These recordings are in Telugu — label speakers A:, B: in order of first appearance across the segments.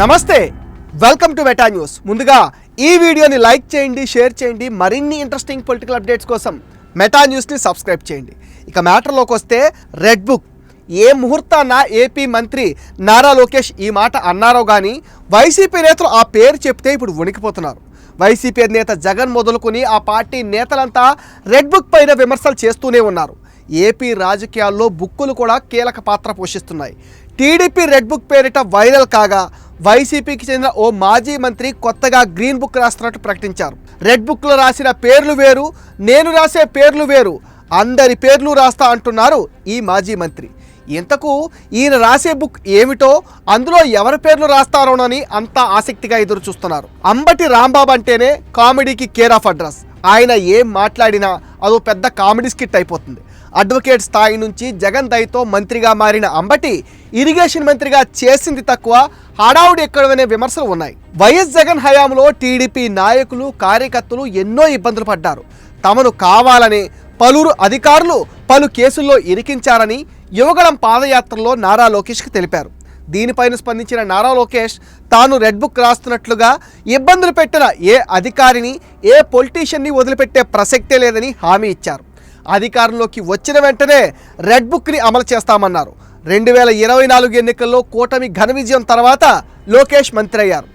A: నమస్తే వెల్కమ్ టు మెటా న్యూస్ ముందుగా ఈ వీడియోని లైక్ చేయండి షేర్ చేయండి మరిన్ని ఇంట్రెస్టింగ్ పొలిటికల్ అప్డేట్స్ కోసం మెటా న్యూస్ని సబ్స్క్రైబ్ చేయండి. ఇక మ్యాటర్లోకి వస్తే రెడ్ బుక్ ఏ ముహూర్తాన ఏపీ మంత్రి నారా లోకేష్ ఈ మాట అన్నారో కానీ వైసీపీ నేతలు ఆ పేరు చెప్తే ఇప్పుడు వణికిపోతున్నారు. వైసీపీ నేత జగన్ మొదలుకొని ఆ పార్టీ నేతలంతా రెడ్ బుక్ పైన విమర్శలు చేస్తూనే ఉన్నారు. ఏపీ రాజకీయాల్లో బుక్కులు కూడా కీలక పాత్ర పోషిస్తున్నాయి. టీడీపీ రెడ్ బుక్ పేరిట వైరల్ కాగా వైసీపీకి చెందిన ఓ మాజీ మంత్రి కొత్తగా గ్రీన్ బుక్ రాస్తున్నట్టు ప్రకటించారు. రెడ్ బుక్లో రాసిన పేర్లు వేరు నేను రాసే పేర్లు వేరు అందరి పేర్లు రాస్తా అంటున్నారు ఈ మాజీ మంత్రి. ఇంతకు ఈయన రాసే బుక్ ఏమిటో అందులో ఎవరి పేర్లు రాస్తారోనని అంతా ఆసక్తిగా ఎదురు చూస్తున్నారు అంబటి రాంబాబు అంటేనే కామెడీకి కేర్ ఆఫ్ అడ్రస్. ఆయన ఏం మాట్లాడినా అదో పెద్ద కామెడీ స్కిట్ అయిపోతుంది. అడ్వకేట్ స్థాయి నుంచి జగన్ దయతో మంత్రిగా మారిన అంబటి ఇరిగేషన్ మంత్రిగా చేసింది తక్కువ హడావుడి ఎక్కడనే విమర్శలు ఉన్నాయి. వైఎస్ జగన్ హయాంలో టీడీపీ నాయకులు కార్యకర్తలు ఎన్నో ఇబ్బందులు పడ్డారు. తమను కావాలని పలువురు అధికారులు పలు కేసుల్లో ఇరికించారని యువగళం పాదయాత్రలో నారా లోకేష్కి తెలిపారు. దీనిపైన స్పందించిన నారా లోకేష్ తాను రెడ్ బుక్ రాస్తున్నట్లుగా ఇబ్బందులు పెట్టిన ఏ అధికారిని ఏ పొలిటీషియన్ని వదిలిపెట్టే ప్రసక్తే లేదని హామీ ఇచ్చారు. అధికారంలోకి వచ్చిన వెంటనే రెడ్ బుక్ని అమలు చేస్తామన్నారు. రెండు వేల ఇరవై నాలుగు ఎన్నికల్లో కూటమి ఘన విజయం తర్వాత లోకేష్ మంత్రి అయ్యారు.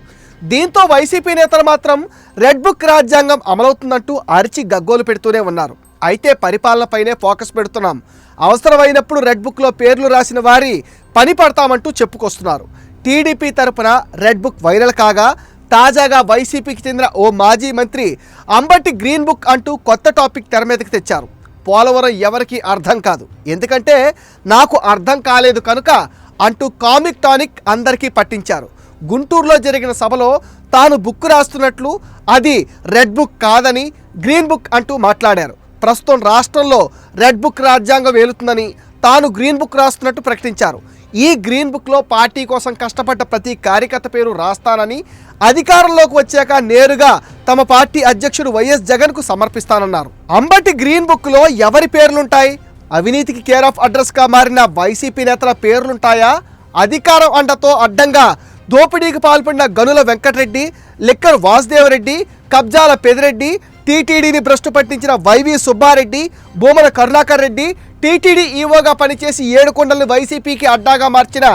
A: దీంతో వైసీపీ నేతలు మాత్రం రెడ్ బుక్ రాజ్యాంగం అమలవుతుందంటూ అరిచి గగ్గోలు పెడుతూనే ఉన్నారు. అయితే పరిపాలనపైనే ఫోకస్ పెడుతున్నాం. అవసరమైనప్పుడు రెడ్ బుక్లో పేర్లు రాసిన వారి పని పడతామంటూ చెప్పుకొస్తున్నారు. టీడీపీ తరపున రెడ్ బుక్ వైరల్ కాగా తాజాగా వైసీపీకి చెందిన ఓ మాజీ మంత్రి అంబటి గ్రీన్ బుక్ అంటూ కొత్త టాపిక్ తెర మీదకి తెచ్చారు. పోలవరం ఎవరికి అర్థం కాదు. ఎందుకంటే నాకు అర్థం కాలేదు కనుక అంటూ కామిక్ టానిక్ అందరికీ పట్టించారు. గుంటూరులో జరిగిన సభలో తాను బుక్ రాస్తున్నట్లు అది రెడ్ బుక్ కాదని గ్రీన్ బుక్ అంటూ మాట్లాడారు. ప్రస్తుతం రాష్ట్రంలో రెడ్ బుక్ రాజ్యాంగం వేలుతుందని తాను గ్రీన్ బుక్ రాస్తున్నట్టు ప్రకటించారు. ఈ గ్రీన్ బుక్లో పార్టీ కోసం కష్టపడ్డ ప్రతి కార్యకర్త పేరు రాస్తానని అధికారంలోకి వచ్చాక నేరుగా తమ పార్టీ అధ్యక్షుడు వైఎస్ జగన్కు సమర్పిస్తానన్నారు. అంబటి గ్రీన్ బుక్లో ఎవరి పేర్లుంటాయి? అవినీతికి కేర్ ఆఫ్ అడ్రస్గా మారిన వైసీపీ నేతల పేర్లుంటాయా? అధికారం అండతో అడ్డంగా దోపిడీకి పాల్పడిన గనుల వెంకటరెడ్డి లిక్కర్ వాసుదేవరెడ్డి కబ్జాల పెదిరెడ్డి టీటీడీని భ్రష్టు పట్టించిన Y V Subbareddy Bomala Karunakar Reddy TTD ఈవోగా పనిచేసి ఏడుకొండలను వైసీపీకి అడ్డాగా మార్చిన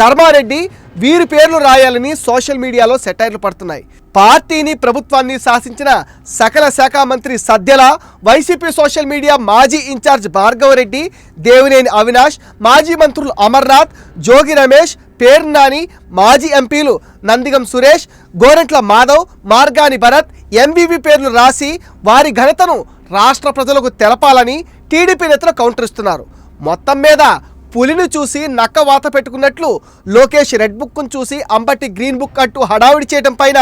A: ధర్మారెడ్డి వీరి పేర్లు రాయాలని సోషల్ మీడియాలో సెటైర్లు పడుతున్నాయి. పార్టీని ప్రభుత్వాన్ని శాసించిన సకల శాఖ మంత్రి సద్యల వైసీపీ సోషల్ మీడియా మాజీ ఇన్ఛార్జ్ భార్గవరెడ్డి దేవినేని అవినాష్ మాజీ మంత్రులు అమర్నాథ్ జోగి రమేష్ పేరు నాని మాజీ ఎంపీలు నందిగం సురేష్ గోరెంట్ల మాధవ్ మార్గాని భరత్ ఎంబీవీ పేర్లు రాసి వారి ఘనతను రాష్ట్ర ప్రజలకు తెలపాలని టీడీపీ నేతలు కౌంటర్ ఇస్తున్నారు మొత్తం మీద పులిని చూసి నక్క వాత పెట్టుకున్నట్లు లోకేష్ రెడ్ బుక్ను చూసి అంబటి గ్రీన్ బుక్ అంటూ హడావిడి చేయడం పైన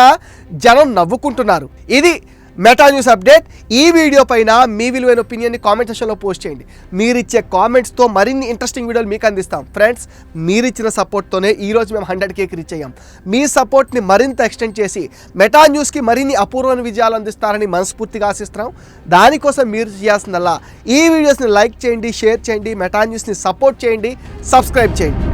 A: జనం నవ్వుకుంటున్నారు. ఇది మెటా న్యూస్ అప్డేట్ ఈ వీడియో పైన మీ విలువైన ఒపీనియన్ని కామెంట్ సెషన్లో పోస్ట్ చేయండి. మీరిచ్చే కామెంట్స్తో మరిన్ని ఇంట్రెస్టింగ్ వీడియోలు మీకు అందిస్తాం. ఫ్రెండ్స్ మీరు ఇచ్చిన సపోర్ట్తోనే ఈరోజు మేము హండ్రెడ్ కేక్ రీచ్ అయ్యాం. మీ సపోర్ట్ని మరింత ఎక్స్టెండ్ చేసి మెటా న్యూస్కి మరిన్ని అపూర్వమైన విజయాలు అందిస్తారని మనస్ఫూర్తిగా ఆశిస్తున్నాం. దానికోసం మీరు చేయాల్సిందల్లా ఈ వీడియోస్ని లైక్ చేయండి షేర్ చేయండి మెటా న్యూస్ని సపోర్ట్ చేయండి సబ్స్క్రైబ్ చేయండి.